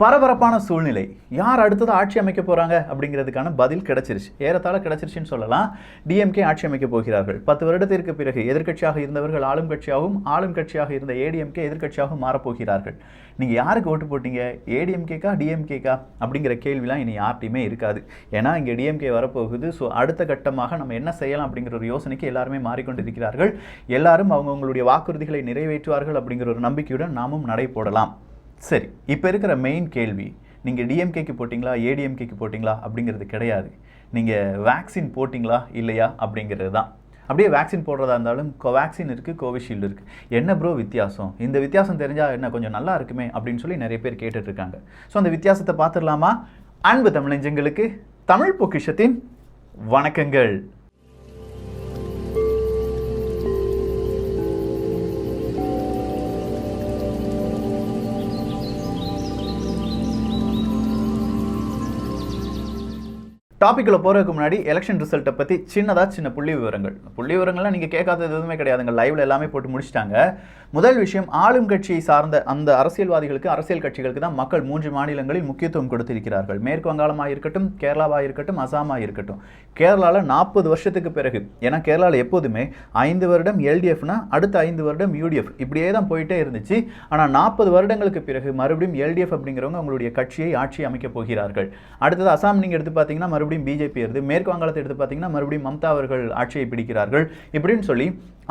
பரபரப்பான சூழ்நிலை. யார் அடுத்தது ஆட்சி அமைக்க போகிறாங்க அப்படிங்கிறதுக்கான பதில் கிடைச்சிருச்சு. ஏறத்தாழ கிடைச்சிருச்சுன்னு சொல்லலாம். டிஎம்கே ஆட்சி அமைக்க போகிறார்கள். பத்து வருடத்திற்கு பிறகு எதிர்க்கட்சியாக இருந்தவர்கள் ஆளும் கட்சியாகவும் ஆளும் கட்சியாக இருந்த ஏடிஎம்கே எதிர்க்கட்சியாகவும் மாறப்போகிறார்கள். நீங்கள் யாருக்கு ஓட்டு போட்டீங்க? ஏடிஎம்கேக்கா டிஎம்கேக்கா அப்படிங்கிற கேள்விலாம் இனி யார்ட்டையுமே இருக்காது. ஏன்னா இங்கே டிஎம்கே வரப்போகுது. ஸோ அடுத்த கட்டமாக நம்ம என்ன செய்யலாம் அப்படிங்கிற ஒரு யோசனைக்கு எல்லாருமே மாறிக்கொண்டிருக்கிறார்கள். எல்லாரும் அவங்கவுங்களுடைய வாக்குறுதிகளை நிறைவேற்றுவார்கள் அப்படிங்கிற ஒரு நம்பிக்கையுடன் நாமும் நடை போடலாம். சரி இப்போ இருக்கிற மெயின் கேள்வி நீங்கள் டிஎம்கேக்கு போட்டிங்களா ஏடிஎம்கேக்கு போட்டிங்களா அப்படிங்கிறது கிடையாது. நீங்கள் வேக்சின் போட்டிங்களா இல்லையா அப்படிங்கிறது தான். அப்படியே வேக்சின் போடுறதா இருந்தாலும் கோவேக்சின் இருக்குது கோவிஷீல்டு இருக்குது என்ன ப்ரோ வித்தியாசம்? இந்த வித்தியாசம் தெரிஞ்சால் என்ன கொஞ்சம் நல்லா இருக்குமே அப்படின்னு சொல்லி நிறைய பேர் கேட்டுட்ருக்காங்க. ஸோ அந்த வித்தியாசத்தை பார்த்துடலாமா? அன்பு தமிழஞ்சங்களுக்கு தமிழ் பொக்கிஷத்தின் வணக்கங்கள். டாப்பிக்கில் போகிறதுக்கு முன்னாடி எலெக்ஷன் ரிசல்ட்டை பற்றி சின்னதாக சின்ன புள்ளி விவரங்கள். புள்ளி விவரங்கள்லாம் நீங்கள் கேட்காதது எதுவுமே கிடையாதுங்க லைவில் எல்லாமே போட்டு முடிச்சிட்டாங்க. முதல் விஷயம் ஆளும் கட்சியை சார்ந்த அந்த அரசியல்வாதிகளுக்கு அரசியல் கட்சிகளுக்கு தான் மக்கள் மூன்று மாநிலங்களில் முக்கியத்துவம் கொடுத்திருக்கிறார்கள். மேற்கு வங்காளமாக இருக்கட்டும் கேரளாவாக இருக்கட்டும் அசாமாக இருக்கட்டும். கேரளாவில் நாற்பது வருஷத்துக்கு பிறகு ஏன்னா கேரளாவில் எப்போதுமே ஐந்து வருடம் எல்டிஎஃப்னா அடுத்த ஐந்து வருடம் யூடிஎஃப் இப்படியே தான் போயிட்டே இருந்துச்சு. ஆனால் நாற்பது வருடங்களுக்கு பிறகு மறுபடியும் எல்டிஎஃப் அப்படிங்கிறவங்க அவங்களுடைய கட்சியை ஆட்சி அமைக்கப் போகிறார்கள். அடுத்தது அசாம் நீங்கள் எடுத்து பார்த்தீங்கன்னா மறுபடியும் பிஜேபி வருது மேற்கு வங்காளத்தை எடுத்து பார்த்தீங்கன்னா மறுபடியும் மம்தா அவர்கள் ஆட்சியை பிடிக்கிறார்கள். இப்படின்னு சொல்லி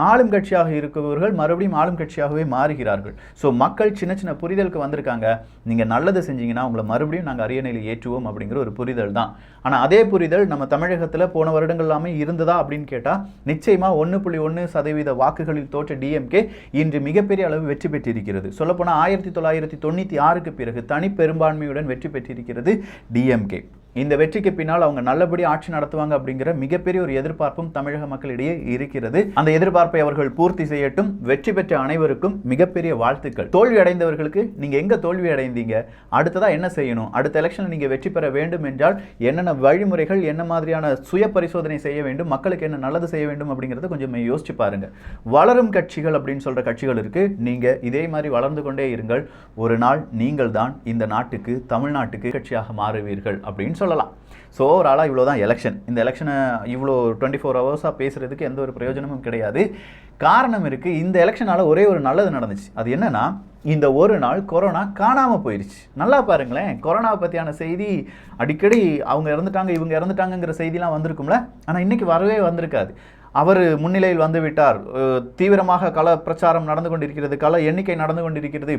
ஆளும் கட்சியாக இருக்கிறவர்கள் மறுபடியும் ஆளும் கட்சியாகவே மாறுகிறார்கள். ஸோ மக்கள் சின்ன சின்ன புரிதலுக்கு வந்திருக்காங்க. நீங்கள் நல்லது செஞ்சீங்கன்னா உங்களை மறுபடியும் நாங்கள் அரியணையில் ஏற்றுவோம் அப்படிங்கிற ஒரு புரிதல் தான். ஆனால் அதே புரிதல் நம்ம தமிழகத்தில் போன வருடங்கள் எல்லாமே இருந்ததா அப்படின்னு கேட்டால் நிச்சயமாக ஒன்று புள்ளி ஒன்று சதவீத வாக்குகளில் தோற்ற டிஎம்கே இன்று மிகப்பெரிய அளவு வெற்றி பெற்றிருக்கிறது. சொல்லப்போனால் ஆயிரத்தி தொள்ளாயிரத்தி தொண்ணூற்றி ஆறுக்கு பிறகு தனி பெரும்பான்மையுடன் வெற்றி பெற்றிருக்கிறது டிஎம்கே இந்த வெற்றிக்கு பின்னால் அவங்க நல்லபடி ஆட்சி நடத்துவாங்க அப்படிங்கிற மிகப்பெரிய ஒரு எதிர்பார்ப்பும் தமிழக மக்களிடையே இருக்கிறது. அந்த எதிர்பார்ப்பை அவர்கள் பூர்த்தி செய்யட்டும். வெற்றி பெற்ற அனைவருக்கும் மிகப்பெரிய வாழ்த்துக்கள். தோல்வி அடைந்தவர்களுக்கு நீங்க எங்க தோல்வி அடைந்தீங்க அடுத்ததா என்ன செய்யணும்? அடுத்த எலெக்ஷனில் நீங்க வெற்றி பெற வேண்டும் என்றால் என்னென்ன வழிமுறைகள் என்ன மாதிரியான சுய பரிசோதனை செய்ய வேண்டும்? மக்களுக்கு என்ன நல்லது செய்ய வேண்டும் அப்படிங்கிறத கொஞ்சம் யோசிச்சு பாருங்க. வளரும் கட்சிகள் அப்படின்னு சொல்ற கட்சிகள் இருக்கு. நீங்க இதே மாதிரி வளர்ந்து கொண்டே இருங்கள். ஒரு நாள் நீங்கள் தான் இந்த நாட்டுக்கு தமிழ்நாட்டுக்கு கட்சியாக மாறுவீர்கள் அப்படின்னு சொல்லலாம். ஸோ ஓவராலாக இவ்வளோ தான் எலெக்ஷன் இந்த எலெக்ஷனை இவ்வளோ டுவெண்ட்டி ஃபோர் ஹவர்ஸாக பேசுகிறதுக்கு எந்த ஒரு பிரயோஜனமும் கிடையாது. காரணம் இருக்குது இந்த எலெக்ஷனால் ஒரே ஒரு நல்லது நடந்துச்சு. அது என்னன்னா இந்த ஒரு நாள் கொரோனா காணாமல் போயிடுச்சு நல்லா பாருங்களேன் கொரோனாவை பற்றியான செய்தி அடிக்கடி அவங்க இறந்துட்டாங்க இவங்க இறந்துட்டாங்கங்கிற செய்திலாம் வந்திருக்கும்ல. ஆனால் இன்னைக்கு வரவே வந்திருக்காது. அவர் முன்னிலையில் வந்துவிட்டார் தீவிரமாக கள பிரச்சாரம் நடந்து கொண்டிருக்கிறது கள எண்ணிக்கை நடந்து கொண்டிருக்கிறது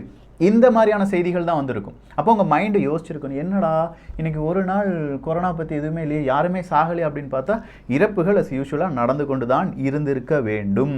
இந்த மாதிரியான செய்திகள் தான் வந்திருக்கும். அப்போ உங்கள் மைண்டு யோசிச்சிருக்கணும். என்னடா இன்னைக்கு ஒரு நாள் கொரோனா பற்றி எதுவுமே இல்லையே யாருமே சாகலையே அப்படின்னு பார்த்தா இறப்புகள் அஸ் யூஸ்வலாக நடந்து கொண்டு தான் இருந்திருக்க வேண்டும்.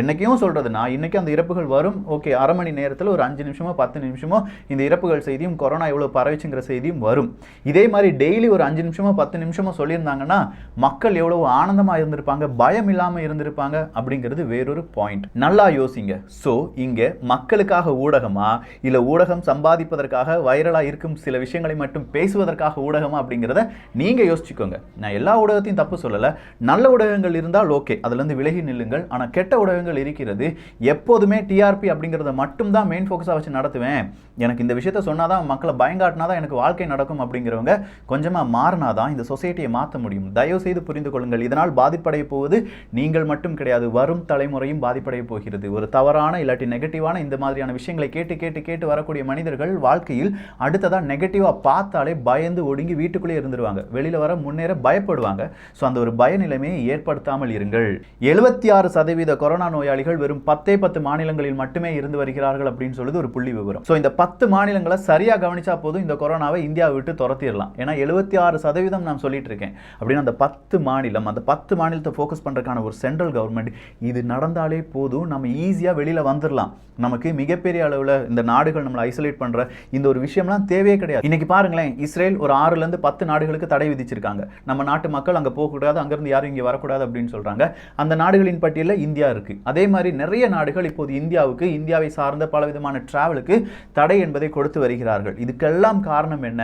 என்னைக்கும் நான் இன்றைக்கி அந்த இறப்புகள் வரும். ஓகே அரை மணி நேரத்தில் ஒரு அஞ்சு நிமிஷமோ பத்து நிமிஷமோ இந்த இறப்புகள் செய்தியும் கொரோனா எவ்வளோ பரவிச்சுங்கிற செய்தியும் வரும். இதே மாதிரி டெய்லி ஒரு அஞ்சு நிமிஷமோ பத்து நிமிஷமோ சொல்லியிருந்தாங்கன்னா மக்கள் எவ்வளோ ஆனந்தமாக இருந்திருப்பாங்க பயம் இல்லாமல் இருந்திருப்பாங்க அப்படிங்கிறது வேறொரு பாயிண்ட் நல்லா யோசிங்க. ஸோ இங்கே மக்களுக்காக ஊடகமா இல்லை ஊடகம் சம்பாதிப்பதற்காக வைரலாக இருக்கும் சில விஷயங்களை மட்டும் பேசுவதற்காக ஊடகமா அப்படிங்கிறத நீங்கள் யோசிச்சுக்கோங்க. நான் எல்லா ஊடகத்தையும் தப்பு சொல்லலை. நல்ல ஊடகங்கள் இருந்தால் ஓகே அதுலேருந்து விலகி நில்லுங்கள். ஆனால் கெட்ட ஊடகங்கள் விஷயங்கள் இருக்கிறது எப்போதுமே டிஆர்பி அப்படிங்கிறத மட்டும்தான் மெயின் ஃபோக்கஸாக வச்சு நடத்துவேன். எனக்கு இந்த விஷயத்த சொன்னாதான் மக்களை பயங்காட்டினா தான் எனக்கு வாழ்க்கை நடக்கும் அப்படிங்கிறவங்க கொஞ்சமாக மாறினாதான் இந்த சொசைட்டியை மாற்ற முடியும். தயவு செய்து புரிந்து கொள்ளுங்கள். இதனால் பாதிப்படைய போவது நீங்கள் மட்டும் கிடையாது வரும் தலைமுறையும் பாதிப்படைய போகிறது. ஒரு தவறான இல்லாட்டி நெகட்டிவான இந்த மாதிரியான விஷயங்களை கேட்டு கேட்டு கேட்டு வரக்கூடிய மனிதர்கள் வாழ்க்கையில் அடுத்ததாக நெகட்டிவாக பார்த்தாலே பயந்து ஒடுங்கி வீட்டுக்குள்ளே இருந்துருவாங்க. வெளியில் வர முன்னேற பயப்படுவாங்க. ஸோ அந்த ஒரு பய நிலைமையை ஏற்படுத்தாமல் இருங்கள். எழுபத்தி ஆறு சதவீத கொரோனா நோயாளிகள் வெறும் பத்தே பத்து மாநிலங்களில் மட்டுமே இருந்து வருகிறார்கள் அப்படின்னு சொல்லுது ஒரு புள்ளி விவரம். ஸோ இந்த பத்து மாநிலங்களை சரியாக கவனிச்சா போதும் இந்த கொரோனாவை இந்தியாவை விட்டு துரத்திடலாம். ஏன்னா எழுபத்தி ஆறு சதவீதம் நான் சொல்லிட்டு இருக்கேன். அப்படின்னு அந்த பத்து மாநிலம் அந்த பத்து மாநிலத்தை ஃபோக்கஸ் பண்ணுறதுக்கான ஒரு சென்ட்ரல் கவர்மெண்ட் இது நடந்தாலே போதும். நம்ம ஈஸியாக வெளியில் வந்துடலாம் நமக்கு மிகப்பெரிய அளவில் இந்த நாடுகள் நம்மளை ஐசோலேட் பண்ணுற இந்த ஒரு விஷயம்லாம் தேவையே கிடையாது. இன்றைக்கி பாருங்களேன் இஸ்ரேல் ஒரு ஆறுலேருந்து பத்து நாடுகளுக்கு தடை விதிச்சிருக்காங்க. நம்ம நாட்டு மக்கள் அங்கே போகக்கூடாது அங்கேருந்து யாரும் இங்கே வரக்கூடாது அப்படின்னு சொல்கிறாங்க அந்த நாடுகளின் பட்டியலில் இந்தியா இருக்குது அதே மாதிரி நிறைய நாடுகள் இப்போது இந்தியாவுக்கு இந்தியாவை சார்ந்த பலவிதமான டிராவலுக்கு தடை என்பதை கொடுத்து வருகிறார்கள். இதுக்கெல்லாம் காரணம் என்ன?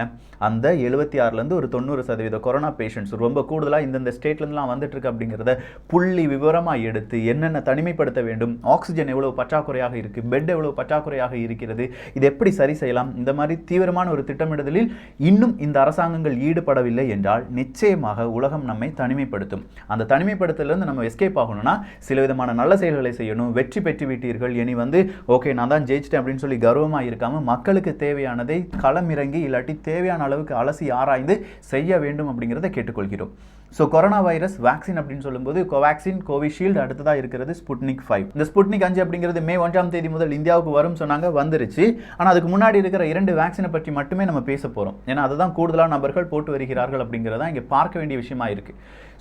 அந்த எழுபத்தி ஆறுலேருந்து ஒரு தொண்ணூறு சதவீத கொரோனா பேஷண்ட்ஸ் ரொம்ப கூடுதலாக இந்தந்த ஸ்டேட்லேருந்துலாம் வந்துட்டுருக்கு அப்படிங்கிறத புள்ளி விவரமாக எடுத்து என்னென்ன தனிமைப்படுத்த வேண்டும்? ஆக்சிஜன் எவ்வளோ பற்றாக்குறையாக இருக்குது பெட் எவ்வளோ பற்றாக்குறையாக இருக்கிறது? இது எப்படி சரி செய்யலாம்? இந்த மாதிரி தீவிரமான ஒரு திட்டமிடுதலில் இன்னும் இந்த அரசாங்கங்கள் ஈடுபடவில்லை என்றால் நிச்சயமாக உலகம் நம்மை தனிமைப்படுத்தும். அந்த தனிமைப்படுத்தலேருந்து நம்ம எஸ்கேப் ஆகணும்னா சில விதமான நல்ல செயல்களை செய்யணும் வெற்றி பெற்று விட்டீர்கள் இனி வந்து ஓகே நான் தான் ஜெயிச்சிட்டேன் அப்படின்னு சொல்லி கர்வமாக இருக்காமல் மக்களுக்கு தேவையானதை களமிறங்கி இல்லாட்டி தேவையான அளவுக்கு அலசி ஆராய்ந்து செய்ய வேண்டும் அப்படிங்கிறத கேட்டுக்கொள்கிறோம். ஸோ கொரோனா வைரஸ் வேக்சின் அப்படின்னு சொல்லும்போது கோவேக்சின் கோவிஷீல்டு அடுத்ததாக இருக்கிறது ஸ்புட்னிக் ஃபைவ் இந்த ஸ்புட்னிக் அஞ்சு அப்படிங்கிறது மே ஒன்றாம் தேதி முதல் இந்தியாவுக்கு வரும் சொன்னாங்க வந்துருச்சு. ஆனால் அதுக்கு முன்னாடி இருக்கிற இரண்டு வேக்சினை பற்றி மட்டுமே நம்ம பேச போகிறோம் ஏன்னா அதுதான் கூடுதலான நபர்கள் போட்டு வருகிறார்கள் அப்படிங்கிறதா இங்கே பார்க்க வேண்டிய விஷயமா இருக்கு.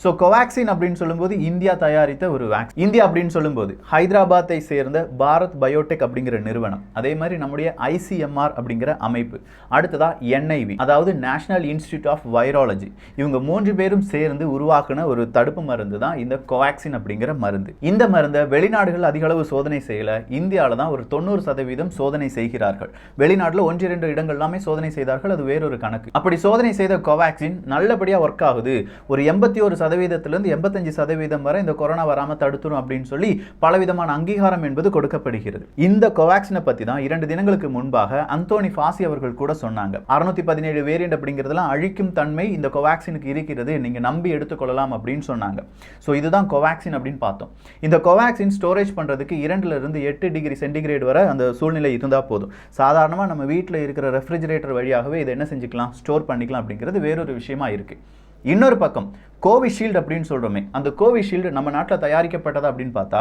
ஸோ கோவேக்சின் அப்படின்னு சொல்லும்போது இந்தியா தயாரித்த ஒரு வேக்சின் இந்தியா அப்படின்னு சொல்லும்போது ஹைதராபாத்தை சேர்ந்த பாரத் பயோடெக் அப்படிங்கிற நிறுவனம். அதே மாதிரி நம்முடைய ஐசிஎம்ஆர் அப்படிங்கிற அமைப்பு. அடுத்ததா என்ஐவி அதாவது நேஷனல் இன்ஸ்டியூட் ஆஃப் வைராலஜி இவங்க மூன்று பேரும் சேர்ந்து உருவாக்குன ஒரு தடுப்பு மருந்து தான் இந்த கோவாக்சின் அப்படிங்கிற மருந்து. இந்த மருந்தை வெளிநாடுகள் அதிக அளவு சோதனை செய்யல. இந்தியாவில் தான் ஒரு தொண்ணூறு சதவீதம் சோதனை செய்கிறார்கள். வெளிநாட்டில் ஒன்று இரண்டு இடங்கள் எல்லாமே சோதனை செய்தார்கள். அது வேறொரு கணக்கு. அப்படி சோதனை செய்த கோவாக்சின் நல்லபடியாக ஒர்க் ஆகுது. ஒரு எண்பத்தி ஒரு சதவீதத்திலிருந்து எண்பத்தஞ்சு சதவீதம் வரை இந்த கொரோனா வராமல் தடுத்துரும் அப்படின்னு சொல்லி பலவிதமான அங்கீகாரம் என்பது கொடுக்கப்படுகிறது. இந்த கோவாக்சினை பற்றி தான் இரண்டு தினங்களுக்கு முன்பாக அந்தோனி ஃபாசி அவர்கள் கூட சொன்னாங்க. அறுநூத்தி பதினேழு வேரியன்ட் அப்படிங்கிறதுலாம் அழிக்கும் தன்மை இந்த கோவாக்சினுக்கு இருக்கிறது. நீங்கள் நம்பி எடுத்துக்கொள்ளலாம் அப்படின்னு சொன்னாங்க. ஸோ இதுதான் கோவாக்சின் அப்படின்னு பார்த்தோம். இந்த கோவாக்சின் ஸ்டோரேஜ் பண்ணுறதுக்கு இரண்டுல இருந்து எட்டு டிகிரி சென்டிகிரேட் வரை அந்த சூழ்நிலை இருந்தால் போதும். சாதாரணமாக நம்ம வீட்டில் இருக்கிற ரெஃப்ரிஜரேட்டர் வழியாகவே இதை என்ன செஞ்சுக்கலாம் ஸ்டோர் பண்ணிக்கலாம் அப்படிங்கிறது வேறொரு விஷயமா இருக்குது இன்னொரு பக்கம் கோவிஷீல்டு அப்படின்னு சொல்கிறோமே அந்த கோவிஷீல்டு நம்ம நாட்டில் தயாரிக்கப்பட்டதா அப்படின்னு பார்த்தா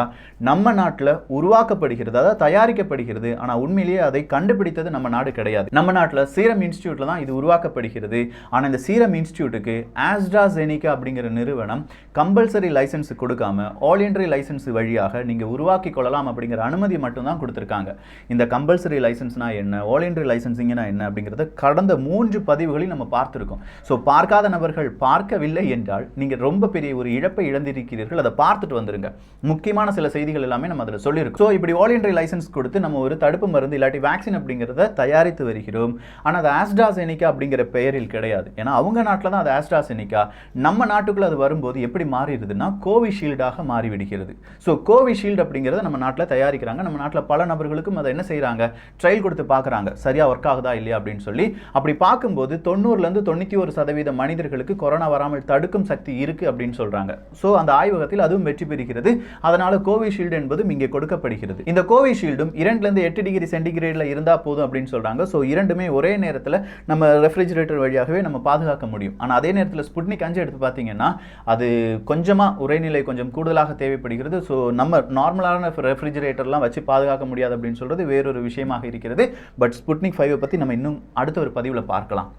நம்ம நாட்டில் உருவாக்கப்படுகிறது அதாவது தயாரிக்கப்படுகிறது ஆனால் உண்மையிலேயே அதை கண்டுபிடித்தது நம்ம நாடு கிடையாது. நம்ம நாட்டில் சீரம் இன்ஸ்டியூட்டில் தான் இது உருவாக்கப்படுகிறது. ஆனால் இந்த சீரம் இன்ஸ்டியூட்டுக்கு ஆஸ்ட்ராசெனிகா அப்படிங்கிற நிறுவனம் கம்பல்சரி லைசன்ஸ் கொடுக்காம ஆல் என்ட்ரி லைசன்ஸ் வழியாக நீங்கள் உருவாக்கி கொள்ளலாம் அப்படிங்கிற அனுமதி மட்டும்தான் கொடுத்துருக்காங்க. இந்த கம்பல்சரி லைசன்ஸ்னா என்ன ஆல் என்ட்ரி லைசன்சிங்னா என்ன அப்படிங்கிறத கடந்த மூன்று பதிவுகளில் நம்ம பார்த்துருக்கோம். ஸோ பார்க்காத நபர்கள் பார்க்கவில்லை என்றால் நீங்கள் ரொம்ப பெரிய ஒரு இழப்பை இழந்திருக்கிறீர்கள் அதை பார்த்துட்டு வந்துருங்க. முக்கியமான சில செய்திகள் எல்லாமே நம்ம அதில் சொல்லியிருக்கோம். ஸோ இப்படி வாலண்டரி லைசன்ஸ் கொடுத்து நம்ம ஒரு தடுப்பு மருந்து இல்லாட்டி வேக்சின் அப்படிங்கிறத தயாரித்து வருகிறோம். ஆனால் அது ஆஸ்ட்ராசெனிக்கா அப்படிங்கிற பெயரில் கிடையாது. ஏன்னா அவங்க நாட்டில் தான் அது ஆஸ்ட்ராசெனிக்கா நம்ம நாட்டுக்குள்ள அது வரும்போது எப்படி மாறிடுதுன்னா கோவிஷீல்டாக மாறிவிடுகிறது. ஸோ கோவிஷீல்டு அப்படிங்கிறத நம்ம நாட்டில் தயாரிக்கிறாங்க. நம்ம நாட்டில் பல நபர்களுக்கும் அதை என்ன செய்கிறாங்க ட்ரையல் கொடுத்து பார்க்குறாங்க. சரியாக ஒர்க் ஆகுதா இல்லையா அப்படின்னு சொல்லி. அப்படி பார்க்கும்போது தொண்ணூறுலேருந்து தொண்ணூற்றி ஒரு சதவீத மனிதர்களுக்கு கொரோனா வராமல் தடுக்கும் சக்தி இருக்கு அப்படின்னு சொல்றாங்க. ஸோ அந்த ஆய்வகத்தில் அதுவும் வெற்றி பெறுகிறது. அதனால கோவிஷீல்டு என்பதும் இங்கே கொடுக்கப்படுகிறது. இந்த கோவிஷீல்டும் இரண்டுலேருந்து எட்டு டிகிரி சென்டிகிரேட்ல இருந்தால் போதும் அப்படின்னு சொல்றாங்க. ஸோ இரண்டுமே ஒரே நேரத்தில் நம்ம ரெஃப்ரிஜரேட்டர் வழியாகவே நம்ம பாதுகாக்க முடியும். ஆனால் அதே நேரத்தில் ஸ்புட்னிக் அஞ்சு எடுத்து பார்த்தீங்கன்னா அது கொஞ்சமாக உரைநிலை கொஞ்சம் கூடுதலாக தேவைப்படுகிறது. ஸோ நம்ம நார்மலான ரெஃப்ரிஜரேட்டர்லாம் வச்சு பாதுகாக்க முடியாது அப்படின்னு சொல்றது வேறொரு விஷயமாக இருக்கிறது. பட் ஸ்புட்னிக் ஃபைவை பற்றி நம்ம இன்னும் அடுத்த ஒரு பதிவில் பார்க்கலாம்.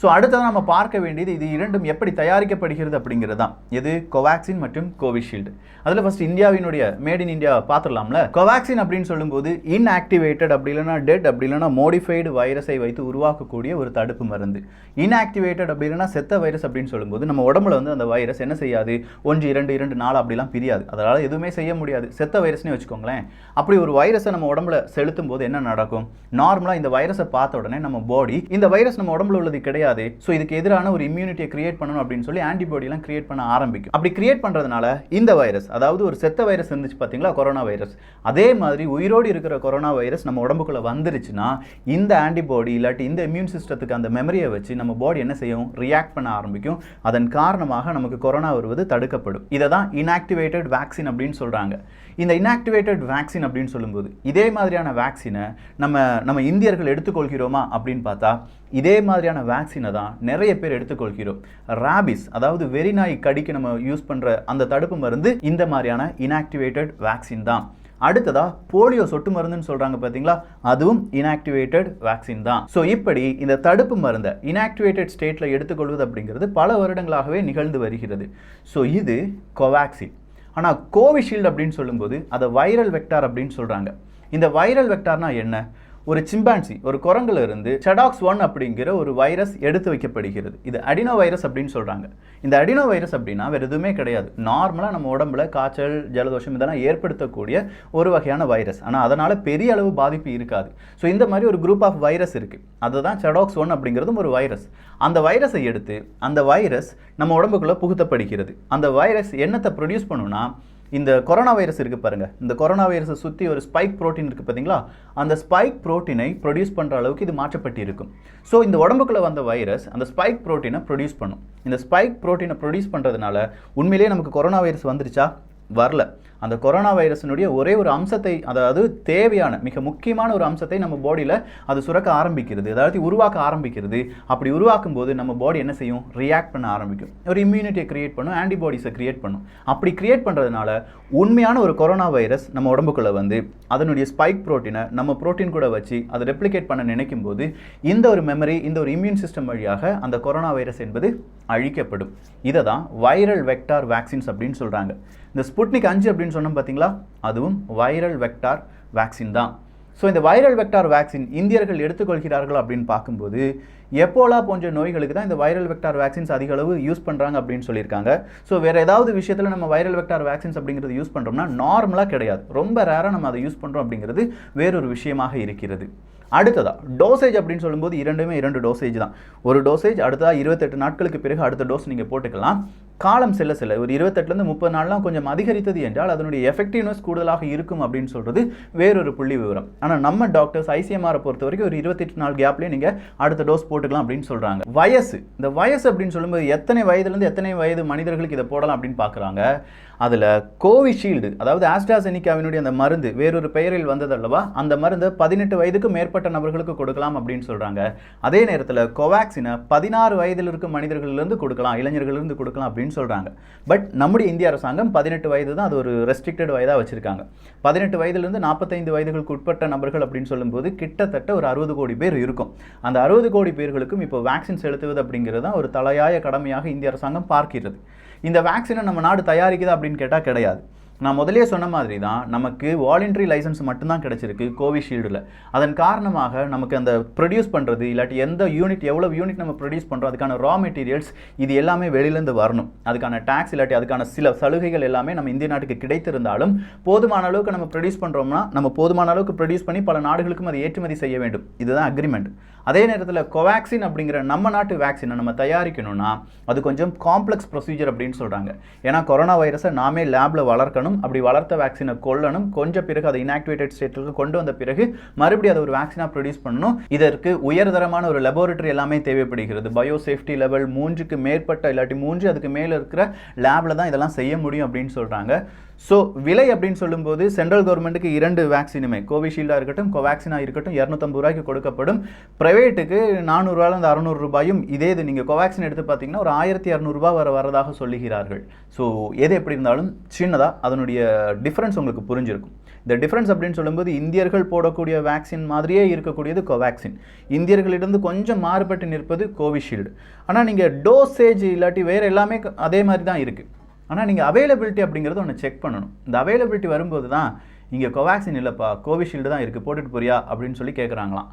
ஸோ அடுத்ததான் நம்ம பார்க்க வேண்டியது இது இரண்டும் எப்படி தயாரிக்கப்படுகிறது அப்படிங்கிறது தான் எது? கோவாக்சின் மற்றும் கோவிஷீல்டு அதில் ஃபஸ்ட் இந்தியாவினுடைய மேட் இன் இந்தியா பார்த்துடலாம்ல. கோவாக்சின் அப்படின்னு சொல்லும்போது இன்ஆக்டிவேட்டட் அப்படி இல்லைனா டெட் அப்படி இல்லைனா மோடிஃபைடு வைரஸை வைத்து உருவாக்கக்கூடிய ஒரு தடுப்பு மருந்து. இன்ஆக்டிவேட்டட் அப்படி இல்லைனா செத்த வைரஸ் அப்படின்னு சொல்லும்போது நம்ம உடம்புல வந்து அந்த வைரஸ் என்ன செய்யாது? ஒன்று இரண்டு இரண்டு நாள் அப்படிலாம் பிரியாது. அதனால் எதுவுமே செய்ய முடியாது. செத்த வைரஸ்னே வச்சுக்கோங்களேன். அப்படி ஒரு வைரஸை நம்ம உடம்புல செலுத்தும் போது என்ன நடக்கும்? நார்மலாக இந்த வைரஸை பார்த்த உடனே நம்ம பாடி இந்த வைரஸ் நம்ம உடம்புல உள்ளது கிடையாது. ஸோ இதுக்கு எதிரான ஒரு இம்யூனிட்டியை கிரியேட் பண்ணணும் அப்படின்னு சொல்லி ஆன்டிபாடிலாம் கிரியேட் பண்ண ஆரம்பிக்கும். அப்படி கிரியேட் பண்ணுறதுனால இந்த வைரஸ் அதாவது ஒரு செத்த வைரஸ் இருந்துச்சு பார்த்தீங்களா? கொரோனா வைரஸ் அதே மாதிரி உயிரோடு இருக்கிற கொரோனா வைரஸ் நம்ம உடம்புக்குள்ளே வந்துருச்சுன்னா இந்த ஆன்டிபாடி இல்லாட்டி இந்த இம்யூன் சிஸ்டத்துக்கு அந்த மெமரியை வச்சு நம்ம பாடி என்ன செய்யும்? ரியாக்ட் பண்ண ஆரம்பிக்கும். அதன் காரணமாக நமக்கு கொரோனா வருவது தடுக்கப்படும். இதை தான் இன்ஆக்டிவேட்டட் வேக்சின் அப்படின்னு சொல்கிறாங்க இந்த இன்ஆக்டிவேட்டட் வேக்சின் அப்படின்னு சொல்லும்போது இதே மாதிரியான வேக்சினை நம்ம நம்ம இந்தியர்கள் எடுத்துக்கொள்கிறோமா அப்படின்னு பார்த்தா இதே மாதிரியான வேக்சினை தான் நிறைய பேர் எடுத்துக்கொள்கிறோம். ராபிஸ் அதாவது வெறிநாய் கடிக்கு நம்ம யூஸ் பண்ணுற அந்த தடுப்பு மருந்து இந்த மாதிரியான இன்ஆக்டிவேட்டட் வேக்சின் தான். அடுத்ததா போலியோ சொட்டு மருந்துன்னு சொல்கிறாங்க பார்த்தீங்களா? அதுவும் இன்ஆக்டிவேட்டட் வேக்சின் தான். ஸோ இப்படி இந்த தடுப்பு மருந்தை இன்ஆக்டிவேட்டட் ஸ்டேட்டில் எடுத்துக்கொள்வது அப்படிங்கிறது பல வருடங்களாகவே நிகழ்ந்து வருகிறது. ஸோ இது கோவேக்சின் ஆனால் கோவிஷீல்டு அப்படின்னு சொல்லும்போது அதை வைரல் வெக்டார் அப்படின்னு சொல்கிறாங்க இந்த வைரல் வெக்டார்னா என்ன? ஒரு சிம்பான்சி ஒரு குரங்குல இருந்து செடாக்ஸ் ஒன் அப்படிங்கிற ஒரு வைரஸ் எடுத்து வைக்கப்படுகிறது. இது அடினோ வைரஸ் அப்படின்னு சொல்றாங்க. இந்த அடினோ வைரஸ் அப்படின்னா வேற எதுவுமே கிடையாது. நார்மலாக நம்ம உடம்புல காய்ச்சல் ஜலதோஷம் இதெல்லாம் ஏற்படுத்தக்கூடிய ஒரு வகையான வைரஸ் ஆனால் அதனால பெரிய அளவு பாதிப்பு இருக்காது. ஸோ இந்த மாதிரி ஒரு குரூப் ஆஃப் வைரஸ் இருக்கு. அதுதான் செடாக்ஸ் ஒன் அப்படிங்கிறதும் ஒரு வைரஸ் அந்த வைரஸை எடுத்து அந்த வைரஸ் நம்ம உடம்புக்குள்ள புகுத்தப்படுகிறது. அந்த வைரஸ் என்னத்தை ப்ரொடியூஸ் பண்ணுன்னா இந்த கொரோனா வைரஸ் இருக்குது பாருங்கள் இந்த கொரோனா வைரஸை சுற்றி ஒரு ஸ்பைக் புரோட்டீன் இருக்குது பார்த்தீங்களா அந்த ஸ்பைக் புரோட்டீனை ப்ரொடியூஸ் பண்ணுற அளவுக்கு இது மாற்றப்பட்டு இருக்கும். ஸோ இந்த உடம்புக்குள்ளே வந்த வைரஸ் அந்த ஸ்பைக் புரோட்டீனை ப்ரொடியூஸ் பண்ணும். இந்த ஸ்பைக் புரோட்டீனை ப்ரொடியூஸ் பண்ணுறதுனால உண்மையிலேயே நமக்கு கொரோனா வைரஸ் வந்துருச்சா? வரல. அந்த கொரோனா வைரஸினுடைய ஒரே ஒரு அம்சத்தை அதாவது தேவையான மிக முக்கியமான ஒரு அம்சத்தை நம்ம பாடியில் அது சுரக்க ஆரம்பிக்கிறது. அதாவது உருவாக்க ஆரம்பிக்கிறது. அப்படி உருவாக்கும் போது நம்ம பாடி என்ன செய்யும்? ரியாக்ட் பண்ண ஆரம்பிக்கும். ஒரு இம்யூனிட்டியை கிரியேட் பண்ணும் ஆன்டிபாடிஸை கிரியேட் பண்ணும். அப்படி கிரியேட் பண்ணுறதுனால உண்மையான ஒரு கொரோனா வைரஸ் நம்ம உடம்புக்குள்ளே வந்து அதனுடைய ஸ்பைக் புரோட்டீனை நம்ம புரோட்டீன் கூட வச்சு அதை ரெப்ளிகேட் பண்ண நினைக்கும் போது இந்த ஒரு மெமரி இந்த ஒரு இம்யூன் சிஸ்டம் வழியாக அந்த கொரோனா வைரஸ் என்பது அழிக்கப்படும். இதை தான் வைரல் வெக்டார் வேக்சின்ஸ் அப்படின்னு சொல்கிறாங்க இந்த ஸ்புட்னிக் அஞ்சு அப்படின்னு சொன்னோம் பார்த்தீங்களா அதுவும் வைரல் வெக்டார் வேக்சின் தான். ஸோ இந்த வைரல் வெக்டார் வேக்சின் இந்தியர்கள் எடுத்துக்கொள்கிறார்கள் அப்படின்னு பார்க்கும்போது எப்போலா போன்ற நோய்களுக்கு தான் இந்த வைரல் வெக்டார் வேக்சின்ஸ் அதிக அளவு யூஸ் பண்ணுறாங்க அப்படின்னு சொல்லியிருக்காங்க. ஸோ வேறு ஏதாவது விஷயத்தில் நம்ம வைரல் வெக்டார் வேக்சின்ஸ் அப்படிங்கிறது யூஸ் பண்ணுறோம்னா நார்மலாக கிடையாது. ரொம்ப ரேராக நம்ம அதை யூஸ் பண்ணுறோம் அப்படிங்கிறது வேறொரு விஷயமாக இருக்கிறது. அடுத்ததா டோசேஜ் அப்படின்னு சொல்லும்போது இரண்டுமே இரண்டு டோசேஜ் தான். ஒரு டோசேஜ் அடுத்ததா இருபத்தெட்டு நாட்களுக்கு பிறகு அடுத்த டோஸ் நீங்கள் போட்டுக்கலாம். காலம் செல்ல செல்ல ஒரு இருபத்தெட்டுலேருந்து முப்பது நாள்லாம் கொஞ்சம் அதிகரித்தது என்றால் அதனுடைய எஃபெக்டிவ்னஸ் கூடுதலாக இருக்கும் அப்படின்னு சொல்கிறது வேறொரு புள்ளி விவரம். ஆனால் நம்ம டாக்டர்ஸ் ஐசிஎம்ஆரை பொறுத்த வரைக்கும் ஒரு இருபத்தெட்டு நாள் கேப்லேயே நீங்கள் அடுத்த டோஸ் போட்டுக்கலாம் அப்படின்னு சொல்கிறாங்க வயசு இந்த வயசு அப்படின்னு சொல்லும்போது எத்தனை வயதுலேருந்து எத்தனை வயது மனிதர்களுக்கு இதை போடலாம் அப்படின்னு பார்க்குறாங்க. அதில் கோவிஷீல்டு அதாவது ஆஸ்ட்ராசெனிக்காவினுடைய அந்த மருந்து வேறொரு பெயரில் வந்தது அல்லவா அந்த மருந்து பதினெட்டு வயதுக்கு மேற்பட்ட நபர்களுக்கு கொடுக்கலாம் அப்படின்னு சொல்கிறாங்க அதே நேரத்தில் கோவாக்சினை பதினாறு வயதில் இருக்கும் மனிதர்களிலிருந்து கொடுக்கலாம் இளைஞர்களிலிருந்து கொடுக்கலாம் அப்படின்னு சொல்கிறாங்க பட் நம்முடைய இந்திய அரசாங்கம் பதினெட்டு வயது தான் அது ஒரு ரெஸ்ட்ரிக்டட் வயதாக வச்சுருக்காங்க. பதினெட்டு வயதுலேருந்து நாற்பத்தைந்து வயதுகளுக்கு உட்பட்ட நபர்கள் அப்படின்னு சொல்லும்போது கிட்டத்தட்ட ஒரு அறுபது கோடி பேர் இருக்கும். அந்த அறுபது கோடி பேர்களுக்கும் இப்போ வேக்சின் செலுத்துவது அப்படிங்கிறது தான் ஒரு தலையாய கடமையாக இந்திய அரசாங்கம் பார்க்கிறது. இந்த வேக்சினை நம்ம நாடு தயாரிக்குதா அப்படின்னு கேட்டால் கிடையாது. நான் முதலே சொன்ன மாதிரி தான் நமக்கு வாலண்டரி லைசன்ஸ் மட்டும்தான் கிடச்சிருக்கு கோவிஷீல்டில். அதன் காரணமாக நமக்கு அந்த ப்ரொடியூஸ் பண்ணுறது இல்லாட்டி எந்த யூனிட் எவ்வளோ யூனிட் நம்ம ப்ரொடியூஸ் பண்ணுறோம் அதுக்கான ரா மெட்டீரியல்ஸ் இது எல்லாமே வெளியிலேருந்து வரணும். அதுக்கான டேக்ஸ் இல்லாட்டி அதுக்கான சில சலுகைகள் எல்லாமே நம்ம இந்திய நாட்டுக்கு கிடைத்திருந்தாலும் போதுமான அளவுக்கு நம்ம ப்ரொடியூஸ் பண்ணுறோம்னா நம்ம போதுமான அளவுக்கு ப்ரொடியூஸ் பண்ணி பல நாடுகளுக்கும் அதை ஏற்றுமதி செய்ய வேண்டும். இதுதான் அக்ரிமெண்ட் அதே நேரத்தில் கோவேக்சின் அப்படிங்கிற நம்ம நாட்டு வேக்சினை நம்ம தயாரிக்கணும்னா அது கொஞ்சம் காம்ப்ளெக்ஸ் ப்ரொசீஜர் அப்படின்னு சொல்கிறாங்க ஏன்னா கொரோனா வைரஸை நாமே லேபில் வளர்க்கணும். அப்படி வளர்த்த வேக்சினை கொல்லணும். கொஞ்சம் பிறகு அதை இன்ஆக்டிவேட்டட் ஸ்டேட்டுக்கு கொண்டு வந்த பிறகு மறுபடியும் அதை ஒரு வேக்சினாக ப்ரொடியூஸ் பண்ணணும். இதற்கு உயர்தரமான ஒரு லெபோரட்டரி எல்லாமே தேவைப்படுகிறது. பயோ சேஃப்டி லெவல் மூன்றுக்கு மேற்பட்ட இல்லாட்டி மூன்று அதுக்கு மேலே இருக்கிற லேபில் தான் இதெல்லாம் செய்ய முடியும் அப்படின்னு சொல்கிறாங்க ஸோ விலை அப்படின்னு சொல்லும்போது சென்ட்ரல் கவர்மெண்ட்டுக்கு இரண்டு வேக்சினுமே கோவிஷீல்டாக இருக்கட்டும் கோவேக்சினாக இருக்கட்டும் இரநூத்தம்பது ரூபாய்க்கு கொடுக்கப்படும். ப்ரைவேட்டுக்கு நானூறுரூவாலேருந்து அறநூறு ரூபாயும் இதே இது. நீங்கள் கோவேக்சின் எடுத்து பார்த்தீங்கன்னா ஒரு ஆயிரத்தி இரநூறுபா வர வரதாக சொல்லுகிறார்கள். ஸோ எது எப்படி இருந்தாலும் சின்னதாக அதனுடைய டிஃப்ரென்ஸ் உங்களுக்கு புரிஞ்சிருக்கும். இந்த டிஃப்ரென்ஸ் அப்படின்னு சொல்லும்போது இந்தியர்கள் போடக்கூடிய வேக்சின் மாதிரியே இருக்கக்கூடியது கோவேக்சின் இந்தியர்களிடம் கொஞ்சம் மாறுபட்டு நிற்பது கோவிஷீல்டு ஆனால் நீங்கள் டோசேஜ் இல்லாட்டி வேறு எல்லாமே அதே மாதிரி தான் இருக்குது ஆனால் நீங்கள் அவைலபிலிட்டி அப்படிங்கிறது ஒன்று செக் பண்ணணும். இந்த அவைலபிலிட்டி வரும்போது தான் இங்கே கோவேக்சின் இல்லைப்பா கோவிஷீல்டு தான் இருக்குது போட்டுட்டு போறியா? அப்படின்னு சொல்லி கேட்குறாங்களாம்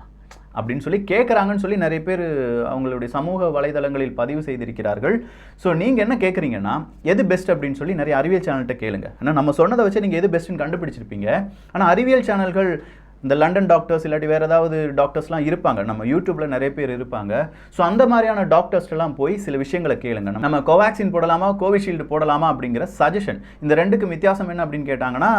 அப்படின்னு சொல்லி கேட்குறாங்கன்னு சொல்லி நிறைய பேர் அவங்களுடைய சமூக வலைதளங்களில் பதிவு செய்திருக்கிறார்கள். ஸோ நீங்கள் என்ன கேட்குறீங்கன்னா எது பெஸ்ட் அப்படின்னு சொல்லி நிறைய அறிவியல் சேனல்கிட்ட கேளுங்க. ஏன்னா நம்ம சொன்னதை வச்சு நீங்கள் எது பெஸ்ட்டுன்னு கண்டுபிடிச்சிருப்பீங்க. ஆனால் அறிவியல் சேனல்கள் இந்த லண்டன் டாக்டர்ஸ் இல்லாட்டி வேறு ஏதாவது டாக்டர்ஸ்லாம் இருப்பாங்க. நம்ம யூடியூப்பில் நிறைய பேர் இருப்பாங்க. ஸோ அந்த மாதிரியான டாக்டர்ஸ்லாம் போய் சில விஷயங்களை கேளுங்க. நம்ம கோவேக்சின் போடலாமா? கோவிஷீல்டு போடலாமா? அப்படிங்கிற சஜஷன் இந்த ரெண்டுக்கும் வித்தியாசம் என்ன அப்படின்னு கேட்டாங்கன்னா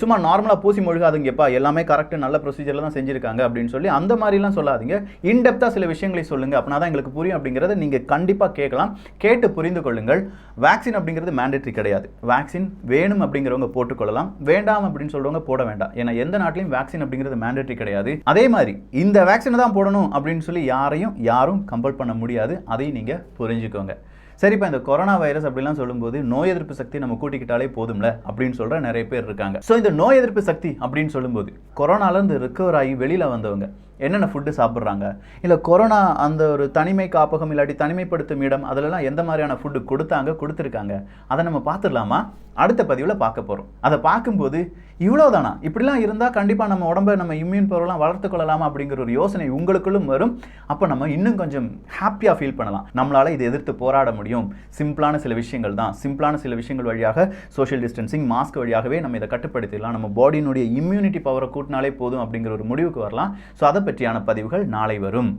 சும்மா நார்மலாக பூசி மொழிகாதுங்கப்பா. எல்லாமே கரெக்டு நல்ல ப்ரொசீஜரில் தான் செஞ்சுருக்காங்க அப்படின்னு சொல்லி அந்த மாதிரிலாம் சொல்லாதீங்க. இன்டெப்த்தாக சில விஷயங்களை சொல்லுங்கள் அப்படின்னா தான் எங்களுக்கு புரியும் அப்படிங்கிறத நீங்கள் கண்டிப்பாக கேட்கலாம். கேட்டு புரிந்து கொள்ளுங்கள். வேக்சின் அப்படிங்கிறது மேண்டேட்ரி கிடையாது. வேக்சின் வேணும் அப்படிங்கிறவங்க போட்டுக்கொள்ளலாம். வேண்டாம் அப்படின்னு சொல்கிறவங்க போட வேண்டாம். ஏன்னா எந்த நாட்டிலையும் வேக்சின் அப்படிங்கிறது மேண்டேட்ரி கிடையாது. அதே மாதிரி இந்த வேக்சினை தான் போடணும் அப்படின்னு சொல்லி யாரையும் யாரும் கம்பல் பண்ண முடியாது. அதையும் நீங்கள் புரிஞ்சுக்கோங்க. சரிப்பா இந்த கொரோனா வைரஸ் அப்படிலாம் சொல்லும்போது நோய் எதிர்ப்பு சக்தி நம்ம கூட்டிக்கிட்டாலே போதும்ல? அப்படின்னு சொல்ற நிறைய பேர் இருக்காங்க. ஸோ இந்த நோய் எதிர்ப்பு சக்தி அப்படின்னு சொல்லும்போது கொரோனாலேருந்து ரிக்கவர் ஆகி வெளியில் வந்தவங்க என்னென்ன ஃபுட்டு சாப்பிட்றாங்க? இல்லை கொரோனா அந்த ஒரு தனிமை காப்பகம் இல்லாட்டி தனிமைப்படுத்தும் இடம் அதிலலாம் எந்த மாதிரியான ஃபுட்டு கொடுத்தாங்க கொடுத்துருக்காங்க? அதை நம்ம பார்த்துடலாமா? அடுத்த பதிவில் பார்க்க போகிறோம் அதை பார்க்கும்போது இவ்வளோதானா இப்படிலாம் இருந்தால் கண்டிப்பாக நம்ம உடம்பை நம்ம இம்யூன் பவர்லாம் வளர்த்து கொள்ளலாமா அப்படிங்கிற ஒரு யோசனை உங்களுக்குள்ளும் வரும். அப்போ நம்ம இன்னும் கொஞ்சம் ஹாப்பியாக ஃபீல் பண்ணலாம். நம்மளால் இதை எதிர்த்து போராட முடியும். சிம்பிளான சில விஷயங்கள் தான். சிம்பிளான சில விஷயங்கள் வழியாக சோஷியல் டிஸ்டன்சிங் மாஸ்க் வழியாகவே நம்ம இதை கட்டுப்படுத்திடலாம். நம்ம பாடியினுடைய இம்யூனிட்டி பவரை கூட்டினாலே போதும் அப்படிங்கிற ஒரு முடிவுக்கு வரலாம். ஸோ அதை பற்றியான பதிவுகள் நாளை வரும்.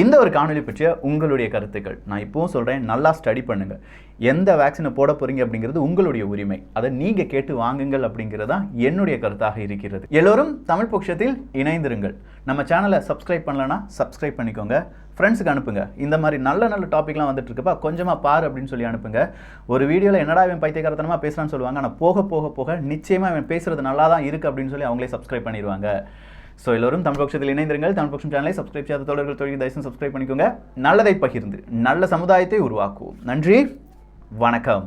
இந்த ஒரு காணொலி பற்றிய உங்களுடைய கருத்துக்கள். நான் இப்போவும் சொல்கிறேன் நல்லா ஸ்டடி பண்ணுங்க. எந்த வேக்சினை போட போறீங்க அப்படிங்கிறது உங்களுடைய உரிமை. அதை நீங்கள் கேட்டு வாங்குங்கள் அப்படிங்கிறதா என்னுடைய கருத்தாக இருக்கிறது. எல்லோரும் தமிழ் பட்சத்தில் இணைந்திருங்கள். நம்ம சேனலை சப்ஸ்கிரைப் பண்ணலன்னா சப்ஸ்கிரைப் பண்ணிக்கோங்க. ஃப்ரெண்ட்ஸுக்கு அனுப்புங்க. இந்த மாதிரி நல்ல நல்ல டாப்பிக்லாம் வந்துட்டு இருக்குப்பா கொஞ்சமாக பாரு அப்படின்னு சொல்லி அனுப்புங்க. ஒரு வீடியோவில் என்னடா இவன் பைத்தியகாரத்தனமாக பேசுகிறான்னு சொல்லுவாங்க. ஆனால் போக போக போக நிச்சயமாக இவன் பேசுறது நல்லா தான் இருக்குது அப்படின்னு சொல்லி அவங்களே சப்ஸ்கிரைப் பண்ணிடுவாங்க ஸோ எல்லோரும் தமிழ் பட்சத்தில் இணைந்திருங்கள். தமிழ் பட்சம் சேனலை சப்ஸ்கிரைப் செய்யாத தோழர்கள் தொழில் தயவுசெய்து சப்ஸ்கிரைப் பண்ணிக்கோங்க. நல்லதை பகிர்ந்து நல்ல சமுதாயத்தை உருவாக்குவோம். நன்றி வணக்கம்.